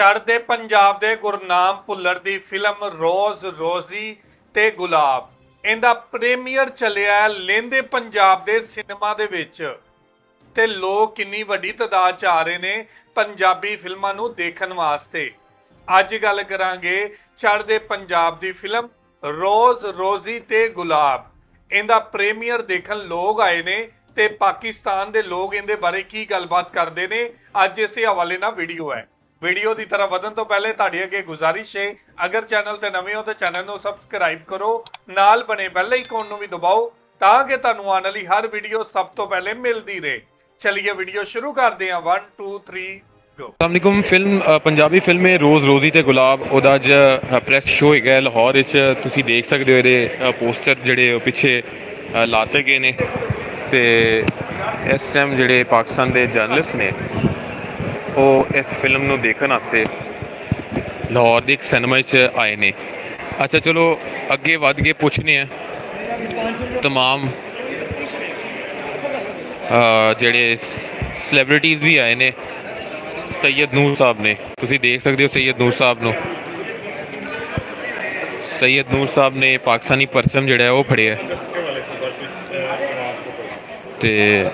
ਛੜਦੇ ਪੰਜਾਬ ਦੇ ਗੁਰਨਾਮ ਭੁੱਲਰ ਦੀ film Rose Rosy ਤੇ ਗੁਲਾਬ। ਇਹਦਾ ਪ੍ਰੀਮੀਅਰ ਚੱਲਿਆ ਹੈ ਲਹਿੰਦੇ ਪੰਜਾਬ ਦੇ ਸਿਨੇਮਾ ਦੇ ਵਿੱਚ। ਤੇ ਲੋਕ ਕਿੰਨੀ ਵੱਡੀ ਤਾਦਾਦ ਚ ਆ ਰਹੇ ਨੇ ਪੰਜਾਬੀ ਫਿਲਮਾਂ ਨੂੰ ਦੇਖਣ ਵਾਸਤੇ। ਅੱਜ ਗੱਲ ਕਰਾਂਗੇ ਚੜ੍ਹਦੇ ਪੰਜਾਬ ਦੀ ਫਿਲਮ ਰੋਜ਼ ਰੋਜ਼ੀ ਤੇ ਗੁਲਾਬ। ਇਹਦਾ ਪ੍ਰੀਮੀਅਰ ਦੇਖਣ ਲੋਕ ਆਏ ਨੇ ਤੇ ਪਾਕਿਸਤਾਨ ਦੇ ਲੋਕ ਇਹਦੇ ਬਾਰੇ ਕੀ ਗੱਲਬਾਤ ਕਰਦੇ ਨੇ, ਅੱਜ ਇਸੇ ਹਵਾਲੇ ਨਾਲ ਵੀਡੀਓ ਹੈ। ਵੀਡੀਓ ਦੀ ਤਰਫ ਵਧਣ ਤੋਂ ਪਹਿਲੇ ਤੁਹਾਡੀ ਅੱਗੇ ਗੁਜ਼ਾਰਿਸ਼ ਹੈ। ਅਗਰ ਚੈਨਲ ਤੇ ਨਵੇਂ ਹੋ ਤਾਂ ਚੈਨਲ ਨੂੰ ਸਬਸਕ੍ਰਾਈਬ ਕਰੋ, ਨਾਲ ਬਣੇ ਬੈਲ ਆਈਕਨ ਨੂੰ ਵੀ ਦਬਾਓ ਤਾਂ ਕਿ ਤੁਹਾਨੂੰ ਆਉਣ ਵਾਲੀ ਹਰ ਵੀਡੀਓ ਸਭ ਤੋਂ ਪਹਿਲੇ ਮਿਲਦੀ ਰਹੇ। ਚਲਿਏ ਵੀਡੀਓ ਸ਼ੁਰੂ ਕਰਦੇ ਹਾਂ। 1 2 3 ਗੋ ਫਿਲਮ ਪੰਜਾਬੀ ਫਿਲਮ ਹੈ ਰੋਜ਼ ਰੋਜ਼ੀ ਤੇ ਗੁਲਾਬ। ਉਹਦਾ ਅੱਜ ਪ੍ਰੈਸ ਸ਼ੋਅ ਹੈਗਾ ਲਾਹੌਰ ਵਿੱਚ। ਤੁਸੀਂ ਦੇਖ ਸਕਦੇ ਹੋ ਇਹਦੇ ਪੋਸਟਰ ਜਿਹੜੇ ਪਿੱਛੇ ਲਾਤੇ ਗਏ ਨੇ। ਤੇ ਇਸ ਟਾਈਮ ਜਿਹੜੇ ਪਾਕਿਸਤਾਨ ਦੇ ਜਰਨਲਿਸਟ ਨੇ ਉਹ ਇਸ ਫਿਲਮ ਨੂੰ ਦੇਖਣ ਵਾਸਤੇ ਲਾਹੌਰ ਦੇ ਇੱਕ ਸਿਨੇਮਾ 'ਚ ਆਏ ਨੇ। ਅੱਛਾ, ਚਲੋ ਅੱਗੇ ਵੱਧ ਕੇ ਪੁੱਛਨੇ ਆ ਤਮਾਮ ਜਿਹੜੇ ਸੈਲੀਬ੍ਰਿਟੀਜ਼ ਵੀ ਆਏ ਨੇ, ਸੈਯਦ ਨੂਰ ਸਾਹਿਬ ਨੇ। ਤੁਸੀਂ ਦੇਖ ਸਕਦੇ ਹੋ ਸੈਯਦ ਨੂਰ ਸਾਹਿਬ ਨੂੰ। ਸੈਦ ਨੂਰ ਸਾਹਿਬ ਨੇ ਪਾਕਿਸਤਾਨੀ ਪਰਚਮ ਜਿਹੜਾ ਉਹ ਫੜਿਆ। ਹੈ। ਤੇ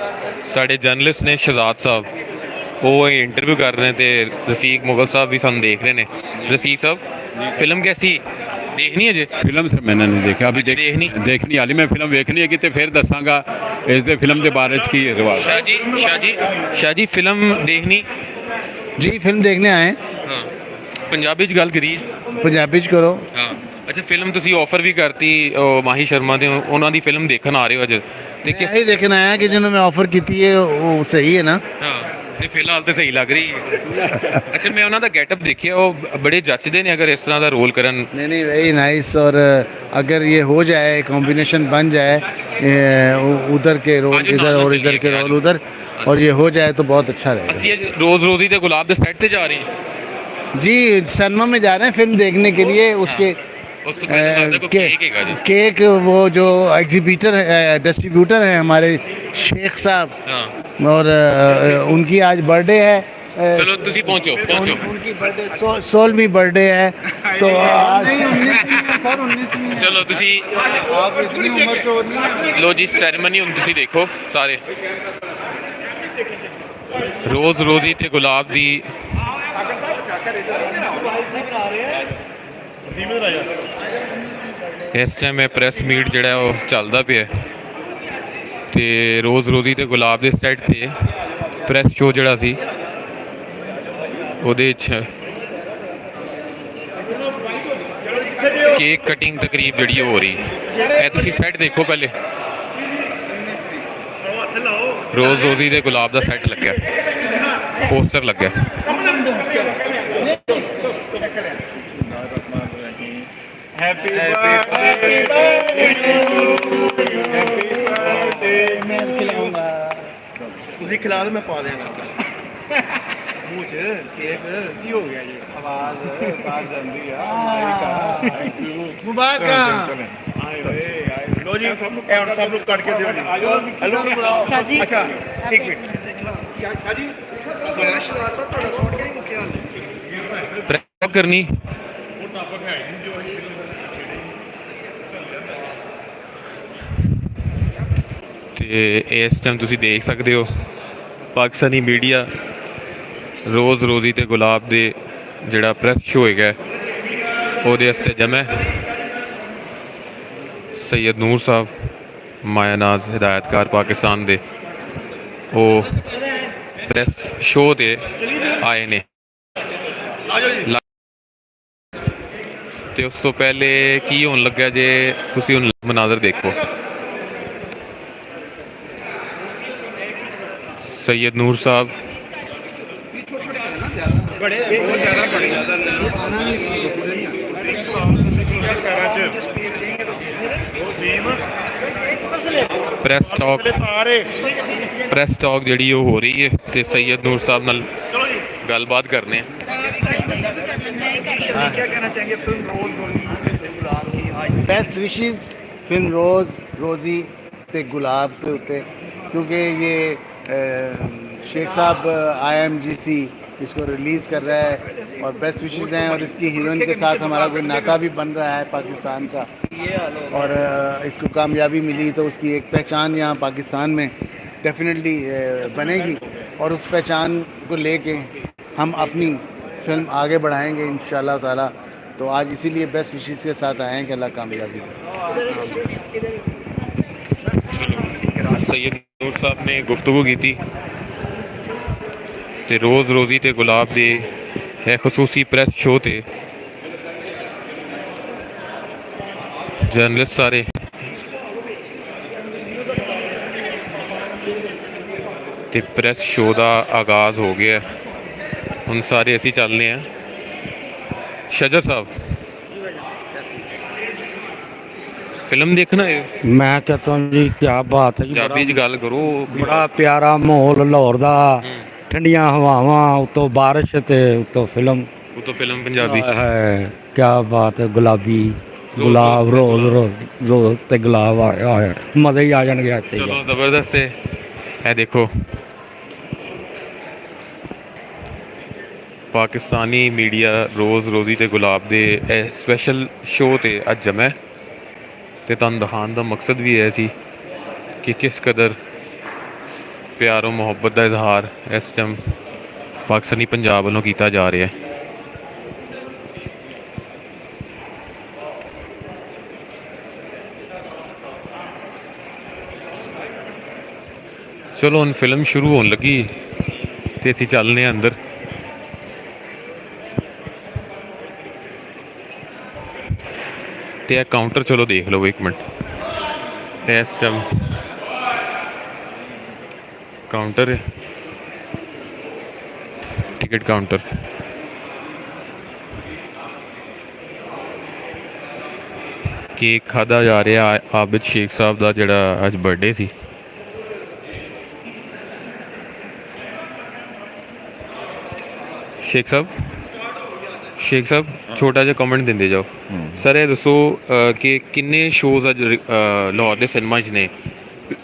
ਸਾਡੇ ਜਰਨਲਿਸਟ ਨੇ ਸ਼ਹਜ਼ਾਦ ਸਾਹਿਬ ਉਹ ਇੰਟਰਵਿਊ ਕਰ ਰਹੇ ਨੇ ਤੇ ਰਫੀਕ ਮੁਗਲ ਸਾਹਿਬ ਵੀ ਸਾਨੂੰ ਦੇਖ ਰਹੇ ਨੇ। ਰਫੀਕ ਸਾਹਿਬ ਫਿਲਮ ਕੈਸੀ? ਦੇਖਣੀ ਹੈ ਜੇ ਫਿਲਮ ਸਰ ਮੈंने ਨਹੀਂ ਦੇਖਿਆ। ਅਭੀ ਦੇਖ ਦੇਖਣੀ? ਦੇਖਣੀ ਹਾਲੀ ਮੈਂ ਫਿਲਮ ਵੇਖਣੀ ਹੈ ਕਿਤੇ ਫਿਰ ਦੱਸਾਂਗਾ ਇਸ ਦੇ ਫਿਲਮ ਦੇ ਬਾਰੇ ਚ ਕੀ ਰਿਵਾਜ। ਸ਼ਾਹ ਜੀ ਸ਼ਾਹ ਜੀ ਸ਼ਾਹ ਜੀ ਫਿਲਮ ਦੇਖਣੀ? ਜੀ ਫਿਲਮ ਦੇਖਣੇ ਆਏ। ਹਾਂ। ਪੰਜਾਬੀ ਚ ਗੱਲ ਕਰੀਏ। ਪੰਜਾਬੀ ਚ ਕਰੋ। ਹਾਂ। ਅੱਛਾ ਫਿਲਮ ਤੁਸੀਂ ਆਫਰ ਵੀ ਕਰਤੀ ਉਹ ਮਾਹੀ ਸ਼ਰਮਾ ਦੇ ਉਹਨਾਂ ਦੀ ਫਿਲਮ ਦੇਖਣ ਆ ਰਹੇ ਹੋ ਅੱਜ। ਤੇ ਮੈਂ ਕਿਸ ਦੇਖਣ ਆਇਆ ਕਿ ਜਿਹਨੂੰ ਮੈਂ ਆਫਰ ਕੀਤੀ ਹੈ ਉਹ ਸਹੀ ਹੈ ਨਾ। ਹਾਂ। ਤੇ ਫਿਲਹਾਲ ਤੇ ਸਹੀ ਲੱਗ ਰਹੀ ਹੈ। ਅੱਛਾ ਮੈਂ ਉਹਨਾਂ ਦਾ ਗੈਟਅਪ ਦੇਖਿਆ ਉਹ ਬੜੇ ਜੱਚਦੇ ਨੇ ਅਗਰ ਇਸ ਤਰ੍ਹਾਂ ਦਾ ਰੋਲ ਕਰਨ। ਨਹੀਂ ਨਹੀਂ ਵੈਰੀ ਨਾਈਸ ਔਰ ਅਗਰ ਇਹ ਹੋ ਜਾਏ ਕੰਬੀਨੇਸ਼ਨ ਬਣ ਜਾਏ ادھر کے رول ادھر اور ادھر کے رول ادھر اور یہ ہو جائے تو بہت اچھا رہے گا روز روزی تے گلاب دے سیٹ تے جا رہی ہیں جی سینما میں جا رہے ہیں فلم دیکھنے کے لیے اس کے جی۔ کیک وہ جو ایگزیبیٹر ہے ڈسٹریبیوٹر ہیں ہمارے شیخ صاحب۔ ہاں۔ اور ان کی آج برتھ ڈے ہے چلو تسی پہنچو برتھ ڈے ہے۔ تو چلو تسی لو جی سیرمنی ہوں تسی دیکھو سارے۔ روز روزی تے گلاب دی۔ ਇਸ ਟਾਈਮ ਇਹ ਪ੍ਰੈਸ ਮੀਟ ਜਿਹੜਾ ਉਹ ਚੱਲਦਾ ਪਿਆ ਹੈ। ਤੇ ਰੋਜ਼ ਰੋਜ਼ੀ ਤੇ ਗੁਲਾਬ ਦੇ ਸੈੱਟ ਤੇ ਪ੍ਰੈਸ ਸ਼ੋ ਜਿਹੜਾ ਸੀ, ਉਹਦੇ 'ਚ ਕੇਕ ਕਟਿੰਗ ਤਕਰੀਬ ਜਿਹੜੀ ਉਹ ਹੋ ਰਹੀ ਇਹ ਤੁਸੀਂ ਸੈੱਟ ਦੇਖੋ ਪਹਿਲੇ। ਰੋਜ਼ ਰੋਜ਼ੀ ਦੇ ਗੁਲਾਬ ਦਾ ਸੈੱਟ ਲੱਗਿਆ। ਪੋਸਟਰ ਲੱਗਿਆ। Happy birthday to you happy birthday ਮੈਂ ਖਿਲਾਉਂਗਾ ਤੁਸੀਂ ਖਿਲਾ ਦਿਓ ਮੈਂ ਪਾ ਦਿਆਂਗਾ ਮੂੰਹ 'ਚ ਕੇਕ ਕੀ ਹੋ ਗਿਆ ਜੀ? ਆਵਾਜ਼ ਆਵਾਜ਼ ਆਉਂਦੀ ਆ। ਮਾਈਕਾ ਮੁਬਾਰਕਾਂ। ਆਏ ਵੇ ਆਏ ਲੋ ਜੀ ਇਹ ਹੁਣ ਸਭ ਨੂੰ ਕੱਟ ਕੇ ਦਿਓ ਜੀ। ਹਲੋ ਬੁਲਾਓ ਸ਼ਾਜੀ ਅੱਛਾ ਇੱਕ ਮਿੰਟ। ਸ਼ਾਜੀ ਮੈਂ ਸ਼ਰਾਸਤ ਤੁਹਾਡਾ ਸੌਟ ਕੇ ਨਹੀਂ ਮੁੱਕਿਆ ਪ੍ਰੈਸ ਕਰਨੀ। ਤੇ ਇਸ ਟਾਈਮ ਤੁਸੀਂ ਦੇਖ ਸਕਦੇ ਹੋ ਪਾਕਿਸਤਾਨੀ ਮੀਡੀਆ ਰੋਜ਼ ਰੋਜ਼ੀ ਤੇ ਗੁਲਾਬ ਦੇ ਜਿਹੜਾ ਪ੍ਰੈਸ ਸ਼ੋ ਹੈਗਾ ਉਹਦੇ ਵਾਸਤੇ ਜਮ੍ਹਾਂ ਹੈ। ਸੈਯਦ ਨੂਰ ਸਾਹਿਬ ਮਾਇਆਨਾਜ਼ ਹਿਦਾਇਤਕਾਰ ਪਾਕਿਸਤਾਨ ਦੇ ਉਹ ਪ੍ਰੈਸ ਸ਼ੋ ਤੇ ਆਏ ਨੇ। ਤੇ ਉਸ ਤੋਂ ਪਹਿਲੇ ਕੀ ਹੋਣ ਲੱਗਾ ਜੇ ਤੁਸੀਂ ਹੁਣ ਮਨਾਜ਼ਰ ਦੇਖੋ? Syed Noor Sahib press talk press talk ਜਿਹੜੀ ਉਹ ਹੋ ਰਹੀ ਹੈ ਤੇ ਸੈਯਦ ਨੂਰ ਸਾਹਿਬ ਨਾਲ ਗੱਲਬਾਤ ਕਰਨੇ ਆ क्या कहना चाहेंगे फिल्म रोज रोजी गुलाब की हाई ਬੈਸਟ ਵਿਸ਼ੇਸ ਫਿਲਮ ਰੋਜ਼ ਰੋਜ਼ੀ ਤੇ ਗੁਲਾਬ ਦੇ ਉੱਤੇ ਕਿਉਂਕਿ ਇਹ شیخ صاحب آئی ایم جی سی اس کو ریلیز کر رہا ہے اور بیسٹ وشیز ہیں اور اس کی ہیروئن کے ساتھ ہمارا کوئی ناطہ بھی بن رہا ہے پاکستان کا۔ اور اس کو کامیابی ملی تو اس کی ایک پہچان یہاں پاکستان میں ڈیفینیٹلی بنے گی۔ اور اس پہچان کو لے کے ہم اپنی فلم آگے بڑھائیں گے ان شاء اللہ تعالیٰ۔ تو آج اسی لیے بیسٹ وشیز کے ساتھ آئے ہیں کہ اللہ کامیابی دے ਨੇ ਗੁਫ਼ਤਗੂ ਕੀਤੀ ਤੇ ਰੋਜ਼ ਰੋਜ਼ੀ ਤੇ ਗੁਲਾਬ ਦੇ ਇਹ ਖਸੂਸੀ ਪ੍ਰੈਸ ਸ਼ੋਅ ਤੇ ਜਰਨਲਿਸਟ ਸਾਰੇ ਤੇ ਪ੍ਰੈਸ ਸ਼ੋਅ ਦਾ ਆਗਾਜ਼ ਹੋ ਗਿਆ। ਹੁਣ ਸਾਰੇ ਅਸੀਂ ਚੱਲਨੇ ਆ ਸ਼ਜਰ ਸਾਹਿਬ। ਫਿਲਮ ਦੇਖਣਾ ਹੈ? ਮੈਂ ਕਹਤਾ ਹੂੰ ਜੀ ਕੀ ਬਾਤ ਹੈ ਜੀ ਪੰਜਾਬੀ ਚ ਗੱਲ ਕਰੋ ਬੜਾ ਪਿਆਰਾ ਮਾਹੌਲ ਲਾਹੌਰ ਦਾ। ਠੰਡੀਆਂ ਹਵਾਵਾਂ ਉਤੋਂ ਬਾਰਿਸ਼ ਤੇ ਉਤੋਂ ਫਿਲਮ। ਉਹ ਤਾਂ ਫਿਲਮ ਪੰਜਾਬੀ। ਹੈ ਕੀ ਬਾਤ ਹੈ ਗੁਲਾਬੀ ਗੁਲਾਬ ਰੋਜ਼ ਰੋਜ਼ ਰੋਜ਼ ਤੇ ਗੁਲਾਬ ਆਇਆ ਹੋਇਆ ਮਜ਼ੇ ਹੀ ਆ ਜਾਣਗੇ ਅੱਜ ਤੇ। ਚਲੋ ਜ਼ਬਰਦਸਤ ਹੈ ਇਹ ਦੇਖੋ। ਪਾਕਿਸਤਾਨੀ ਮੀਡੀਆ ਰੋਜ਼ ਰੋਜ਼ੀ ਤੇ ਗੁਲਾਬ ਦੇ ਇਹ ਸਪੈਸ਼ਲ ਸ਼ੋਅ ਤੇ ਅੱਜ ਜਮ੍ਹਾਂ ਹੈ ਤੇ ਤੁਹਾਨੂੰ ਦਿਖਾਉਣ ਦਾ ਮਕਸਦ ਵੀ ਇਹ ਸੀ ਕਿ ਕਿਸ ਕਦਰ ਪਿਆਰੋ ਮੁਹੱਬਤ ਦਾ ਇਜ਼ਹਾਰ ਇਸ ਟਾਈਮ ਪਾਕਿਸਤਾਨੀ ਪੰਜਾਬ ਵੱਲੋਂ ਕੀਤਾ ਜਾ ਰਿਹਾ ਹੈ। ਚਲੋ ਹੁਣ ਫਿਲਮ ਸ਼ੁਰੂ ਹੋਣ ਲੱਗੀ ਤੇ ਅਸੀਂ ਚੱਲਨੇ ਆ ਅੰਦਰ। ਤੇ ਇਹ ਕਾਊਂਟਰ ਚਲੋ ਦੇਖ ਲਓ ਇੱਕ ਮਿੰਟ। ਇਸ ਕਾਊਂਟਰ ਟਿਕਟ ਕਾਊਂਟਰ ਕੇਕ ਖਾਦਾ ਜਾ ਰਿਹਾ ਆਬਿਦ ਸ਼ੇਖ ਸਾਹਿਬ ਦਾ ਜਿਹੜਾ ਅੱਜ ਬਰਥਡੇ ਸੀ। ਸ਼ੇਖ ਸਾਹਿਬ? ਸ਼ੇਖ ਸਾਹਿਬ ਛੋਟਾ ਜਿਹਾ ਕਮੈਂਟ ਦਿੰਦੇ ਜਾਓ ਸਰ ਇਹ ਦੱਸੋ ਅ, ਕਿ ਕਿੰਨੇ ਸ਼ੋਜ਼ ਅੱਜ ਅ, ਲਾਹੌਰ ਦੇ ਸਿਨੇਮਾ 'ਚ ਨੇ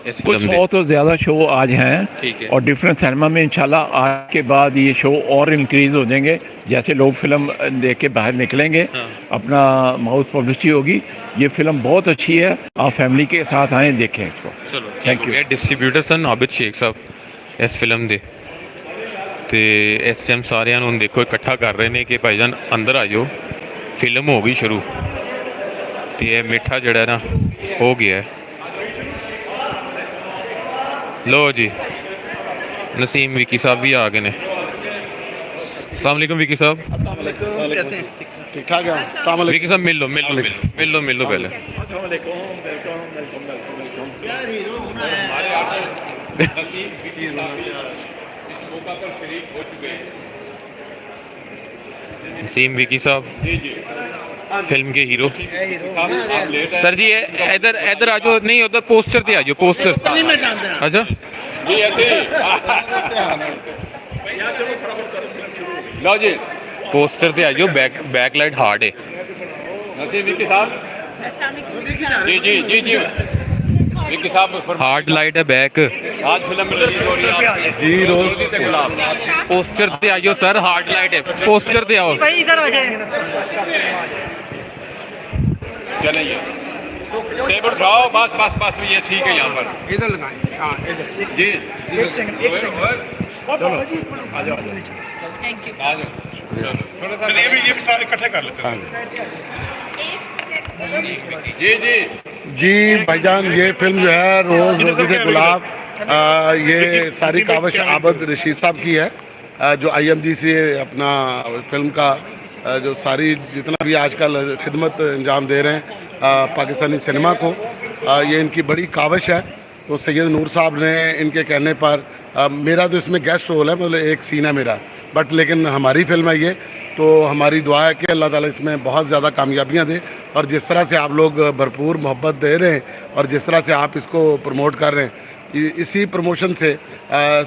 ਇਸ कुछ ਫਿਲਮ सौ ਦੇ तो ज़्यादा शो आज हैं ठीक है। और डिफरेंट सिनेमा में इंशाल्लाह आज के बाद ये शो और इंक्रीज हो जाएंगे जैसे लोग फिल्म देख के बाहर निकलेंगे हाँ। अपना माउथ पब्लिसिटी होगी ये फिल्म बहुत अच्छी है आप फैमिली के साथ आएँ देखें इसको ਚਲੋ Thank you. ਇਹ ਡਿਸਟ੍ਰੀਬਿਊਟਰ ਸਨ ਆਬਿਦ ਸ਼ੇਖ ਸਾਹਿਬ ਇਸ ਫਿਲਮ ਦੇ ਤੇ ਇਸ ਟਾਈਮ ਸਾਰਿਆਂ ਨੂੰ ਹੁਣ ਦੇਖੋ ਇਕੱਠਾ ਕਰ ਰਹੇ ਨੇ ਕਿ ਭਾਈਜਾਨ ਅੰਦਰ ਆ ਜਾਓ ਫਿਲਮ ਹੋ ਗਈ ਸ਼ੁਰੂ ਤੇ ਇਹ ਮਿੱਠਾ ਜਿਹੜਾ ਹੈ ਨਾ ਹੋ ਗਿਆ ਹੈ ਲੋ ਜੀ ਨਸੀਮ ਵਿਕੀ ਸਾਹਿਬ ਵੀ ਆ ਗਏ ਨੇ ਅਸਲਾਮ ਵਾਲੇਕੁਮ ਵਿਕੀ ਸਾਹਿਬ ठीक ठाक है अस्सलाम ਵਿਕੀ ਸਾਹਿਬ ਮਿਲ ਲਓ ਮਿਲ ਲਓ ਮਿਲ ਲਓ, ਮਿਲ ਲਓ ਮਿਲ ਲਓ ਪਹਿਲੇ नसीम विकी साहब फिल्म के हीरो सर जी موقع پر شریک ہو چکے ہیں۔ نسیم وکی صاحب جی، جی۔ فلم کے ہیرو۔ سر جی ادھر ادھر آجو نہیں ادھر پوسٹر دے آجو پوسٹر اچھا۔ جی، لو جی۔ پوسٹر دے آجو بیک لائٹ ہارڈ ہے۔ نسیم وکی صاحب۔ جی جی جی جی۔ ہارڈ لائٹ ہے بیک جی روز پوسچر تے آئیو سر ہارڈ لائٹ ہے پوسچر تے آؤ چلیں یہ ٹیبل بھاؤ بس بس بس بھی یہ ٹھیک ہے یہاں پر ادھر لگائیں جی ایک سیکنڈ ایک سیکنڈ تھوڑا سا کر لیتے ہیں ایک جی جی۔ جی بھائی جان یہ فلم جو ہے روز روزی گلاب یہ ساری کاوش عابد رشید صاحب کی ہے جو آئی ایم ڈی سے اپنا فلم کا جو ساری جتنا بھی آج کل خدمت انجام دے رہے ہیں پاکستانی سینما کو یہ ان کی بڑی کاوش ہے۔ تو سید نور صاحب نے ان کے کہنے پر میرا تو اس میں گیسٹ رول ہے مطلب ایک سین ہے میرا۔ بٹ لیکن ہماری فلم ہے یہ۔ تو ہماری دعا ہے کہ اللہ تعالیٰ اس میں بہت زیادہ کامیابیاں دے اور جس طرح سے آپ لوگ بھرپور محبت دے رہے ہیں اور جس طرح سے آپ اس کو پروموٹ کر رہے ہیں اسی پروموشن سے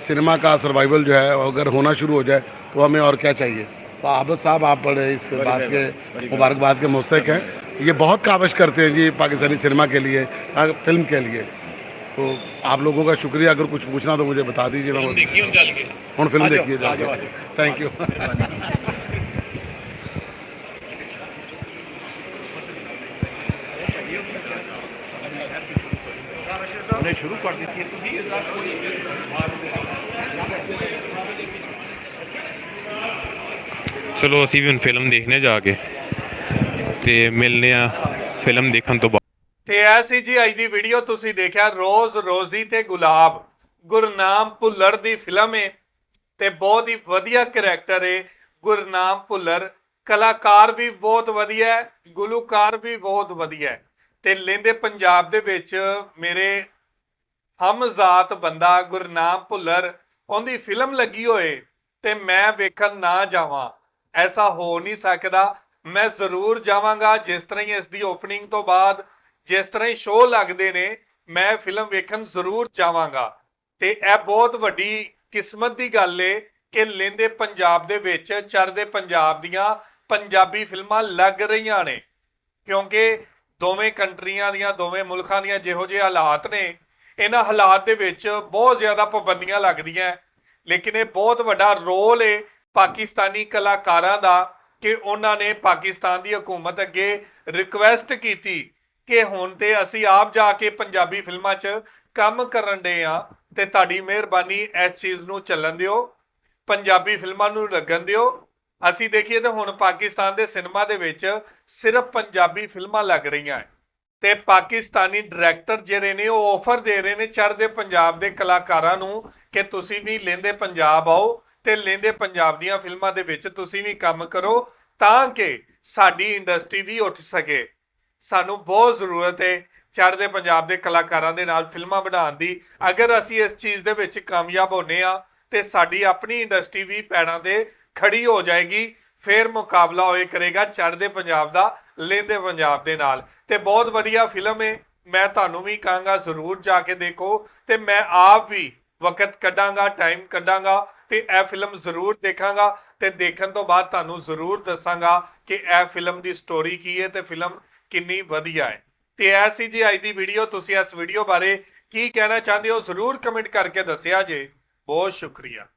سینما کا سروائیول جو ہے اگر ہونا شروع ہو جائے تو ہمیں اور کیا چاہیے؟ تو عابد صاحب آپ اس بات کے مبارکباد کے مستحق ہیں۔ یہ بہت کاوش کرتے ہیں جی پاکستانی سینما کے لیے فلم کے لیے۔ تو آپ لوگوں کا شکریہ اگر کچھ پوچھنا تو مجھے بتا دیجیے ہوں فلم دیکھیے تھینک یو ਉਹਨੇ ਸ਼ੁਰੂ ਕਰ ਦਿੱਤੀ ਹੈ ਤੁਸੀਂ ਇਹਦਾ ਕੋਈ ਚਲੋ ਅਸੀਂ ਵੀ ਹੁਣ ਫਿਲਮ ਦੇਖਨੇ ਜਾ ਕੇ ਤੇ ਮਿਲਨੇ ਆ ਫਿਲਮ ਦੇਖਣ ਤੋਂ ਬਾਅਦ। ਤੇ ਐਸੀ ਜੀ ਅੱਜ ਦੀ ਵੀਡੀਓ ਤੁਸੀਂ ਦੇਖਿਆ ਰੋਜ਼ ਰੋਜ਼ੀ ਤੇ ਗੁਲਾਬ। ਗੁਰਨਾਮ ਭੁੱਲਰ ਦੀ ਫਿਲਮ ਹੈ ਤੇ ਬਹੁਤ ਹੀ ਵਧੀਆ ਕੈਰੈਕਟਰ ਹੈ ਗੁਰਨਾਮ ਭੁੱਲਰ ਕਲਾਕਾਰ ਵੀ ਬਹੁਤ ਵਧੀਆ ਹੈ ਗੁਲੂਕਾਰ ਵੀ ਬਹੁਤ ਵਧੀਆ ਹੈ। ਤੇ ਲੈਂਦੇ ਪੰਜਾਬ ਦੇ ਵਿੱਚ ਮੇਰੇ ਹਮਜ਼ਾਤ ਬੰਦਾ ਗੁਰਨਾਮ ਭੁੱਲਰ, ਉਹਦੀ ਫਿਲਮ ਲੱਗੀ ਹੋਏ ਤੇ ਮੈਂ ਵੇਖਣ ਨਾ ਜਾਵਾਂ। ਐਸਾ ਹੋ ਨਹੀਂ ਸਕਦਾ। ਮੈਂ ਜ਼ਰੂਰ ਜਾਵਾਂਗਾ। ਜਿਸ ਤਰ੍ਹਾਂ ਹੀ ਇਸ ਦੀ ਓਪਨਿੰਗ ਤੋਂ ਬਾਅਦ, ਜਿਸ ਤਰ੍ਹਾਂ ਹੀ ਸ਼ੋਅ ਲੱਗਦੇ ਨੇ, ਮੈਂ ਫਿਲਮ ਵੇਖਣ ਜ਼ਰੂਰ ਜਾਵਾਂਗਾ। ਤੇ ਇਹ ਬਹੁਤ ਵੱਡੀ ਕਿਸਮਤ ਦੀ ਗੱਲ ਏ ਕਿ ਲੈਂਦੇ ਪੰਜਾਬ ਦੇ ਵਿੱਚ, ਚੜ੍ਹਦੇ ਪੰਜਾਬ ਦੀਆਂ ਪੰਜਾਬੀ ਫਿਲਮਾਂ ਲੱਗ ਰਹੀਆਂ ਨੇ। ਕਿਉਂਕਿ ਦੋਵੇਂ ਕੰਟਰੀਆਂ ਦੀਆਂ, ਦੋਵੇਂ ਮੁਲਕਾਂ ਦੀਆਂ ਜਿਹੋ ਜਿਹੇ ਹਾਲਾਤ ਨੇ, ਇਹਨਾਂ ਹਾਲਾਤ ਦੇ ਵਿੱਚ ਬਹੁਤ ਜ਼ਿਆਦਾ ਪਾਬੰਦੀਆਂ ਲੱਗਦੀਆਂ ਲੇਕਿਨ ਇਹ ਬਹੁਤ ਵੱਡਾ ਰੋਲ ਹੈ ਪਾਕਿਸਤਾਨੀ ਕਲਾਕਾਰਾਂ ਦਾ ਕਿ ਉਹਨਾਂ ਨੇ ਪਾਕਿਸਤਾਨ ਦੀ ਹਕੂਮਤ ਅੱਗੇ ਰਿਕੁਐਸਟ ਕੀਤੀ ਕਿ ਹੁਣ ਤੇ ਅਸੀਂ ਆਪ ਜਾ ਕੇ ਪੰਜਾਬੀ ਫਿਲਮਾਂ 'ਚ ਕੰਮ ਕਰਨ ਦੇ ਆ ਤੇ ਤੁਹਾਡੀ ਮਿਹਰਬਾਨੀ ਇਸ ਚੀਜ਼ ਨੂੰ ਚੱਲਣ ਦਿਓ, ਪੰਜਾਬੀ ਫਿਲਮਾਂ ਨੂੰ ਲੱਗਣ ਦਿਓ। ਅਸੀਂ ਦੇਖੀਏ ਤਾਂ ਹੁਣ ਪਾਕਿਸਤਾਨ ਦੇ ਸਿਨੇਮਾ ਦੇ ਵਿੱਚ ਸਿਰਫ ਪੰਜਾਬੀ ਫਿਲਮਾਂ ਲੱਗ ਰਹੀਆਂ ਹੈ। ਤੇ ਪਾਕਿਸਤਾਨੀ ਡਾਇਰੈਕਟਰ ਜਿਹੜੇ ਨੇ, ਉਹ ਆਫਰ ਦੇ ਰਹੇ ਨੇ ਚੜ੍ਹਦੇ ਪੰਜਾਬ ਦੇ ਕਲਾਕਾਰਾਂ ਨੂੰ ਕਿ ਤੁਸੀਂ ਵੀ ਲੈਂਦੇ ਪੰਜਾਬ ਆਓ ਤੇ ਲੈਂਦੇ ਪੰਜਾਬ ਦੀਆਂ ਫਿਲਮਾਂ ਦੇ ਵਿੱਚ ਤੁਸੀਂ ਵੀ ਕੰਮ ਕਰੋ ਤਾਂ ਕਿ ਸਾਡੀ ਇੰਡਸਟਰੀ ਵੀ ਉੱਠ ਸਕੇ। ਸਾਨੂੰ ਬਹੁਤ ਜ਼ਰੂਰਤ ਹੈ ਚੜ੍ਹਦੇ ਪੰਜਾਬ ਦੇ ਕਲਾਕਾਰਾਂ ਦੇ ਨਾਲ ਫਿਲਮਾਂ ਬਣਾਉਣ ਦੀ। ਅਗਰ ਅਸੀਂ ਇਸ ਚੀਜ਼ ਦੇ ਵਿੱਚ ਕਾਮਯਾਬ ਹੋਨੇ ਆ ਤੇ ਸਾਡੀ ਆਪਣੀ ਇੰਡਸਟਰੀ ਵੀ ਪੈੜਾਂ ਦੇ ਖੜੀ ਹੋ ਜਾਏਗੀ, ਫੇਰ ਮੁਕਾਬਲਾ ਹੋਏ ਕਰੇਗਾ ਚੜ੍ਹਦੇ ਪੰਜਾਬ ਦਾ ਲੈਂਦੇ ਪੰਜਾਬ ਦੇ ਨਾਲ। ਤੇ ਬਹੁਤ ਵਧੀਆ ਫਿਲਮ ਹੈ ਮੈਂ ਤੁਹਾਨੂੰ ਵੀ ਕਹਾਂਗਾ, ਜ਼ਰੂਰ ਜਾ ਕੇ ਦੇਖੋ ਤੇ ਮੈਂ ਆਪ ਵੀ ਵਕਤ ਕੱਢਾਂਗਾ ਟਾਈਮ ਕੱਢਾਂਗਾ ਤੇ ਇਹ ਫਿਲਮ ਜ਼ਰੂਰ ਦੇਖਾਂਗਾ ਤੇ ਦੇਖਣ ਤੋਂ ਬਾਅਦ ਤੁਹਾਨੂੰ ਜ਼ਰੂਰ ਦੱਸਾਂਗਾ ਕਿ ਇਹ ਫਿਲਮ ਦੀ ਸਟੋਰੀ ਕੀ ਹੈ ਤੇ ਫਿਲਮ ਕਿੰਨੀ ਵਧੀਆ ਹੈ ਤੇ ਐ ਸੀ ਜੀ ਅੱਜ ਦੀ ਵੀਡੀਓ ਤੁਸੀਂ ਇਸ ਵੀਡੀਓ ਬਾਰੇ ਕੀ ਕਹਿਣਾ ਚਾਹੁੰਦੇ ਹੋ, ਜ਼ਰੂਰ ਕਮੈਂਟ ਕਰਕੇ ਦੱਸਿਆ ਜੇ। ਬਹੁਤ ਸ਼ੁਕਰੀਆ।